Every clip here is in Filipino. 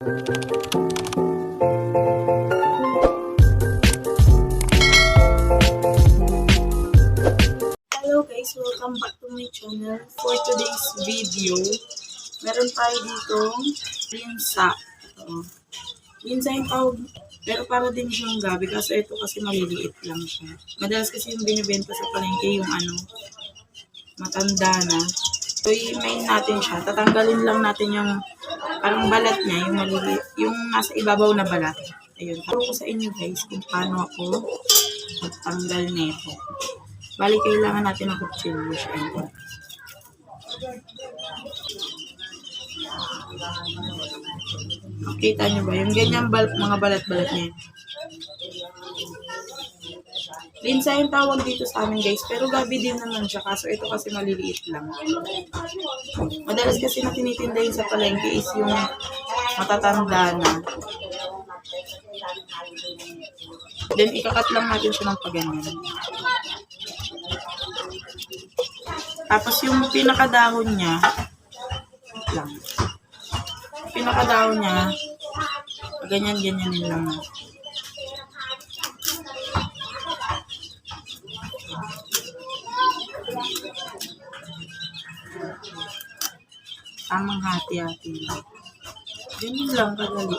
Hello guys, welcome back to my channel. For today's video, meron tayo dito linsa. Ito. Linsa yung tawag, pero para din siyang gabi kaso ito kasi maliliit lang siya. Madalas kasi yung binibenta sa palengke yung ano, matanda na. So, i-main natin siya. Tatanggalin lang natin yung parang balat niya, yung maliliit, yung nasa ibabaw na balat. Ayun. Turo ko sa inyo guys kung paano ako magtanggal nito. Bali, kailangan natin ng kutsilyo syempre. Kita nyo ba? Yung ganyan bal mga balat-balat niya. Linsa yung tawag dito sa amin guys. Pero gabi din naman siya. Kaso ito kasi maliliit lang. Madalas kasi na tinitinda sa palengke is yung matatanda na. Then ikakat lang natin siya ng paganyan. Tapos yung pinakadahon niya, lang. Pinakadahon niya, ganyan-ganyan lang. Tamang hati-hati lang. Ganyan lang kadali.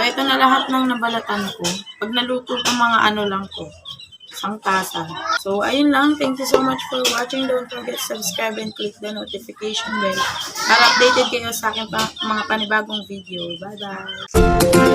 So, ito na lahat ng nabalatan ko. Pag naluto ko, mga ano lang ko. Isang tasa. So, ayun lang. Thank you so much for watching. Don't forget subscribe and click the notification bell para updated kayo sa akin pa mga panibagong video. Bye-bye!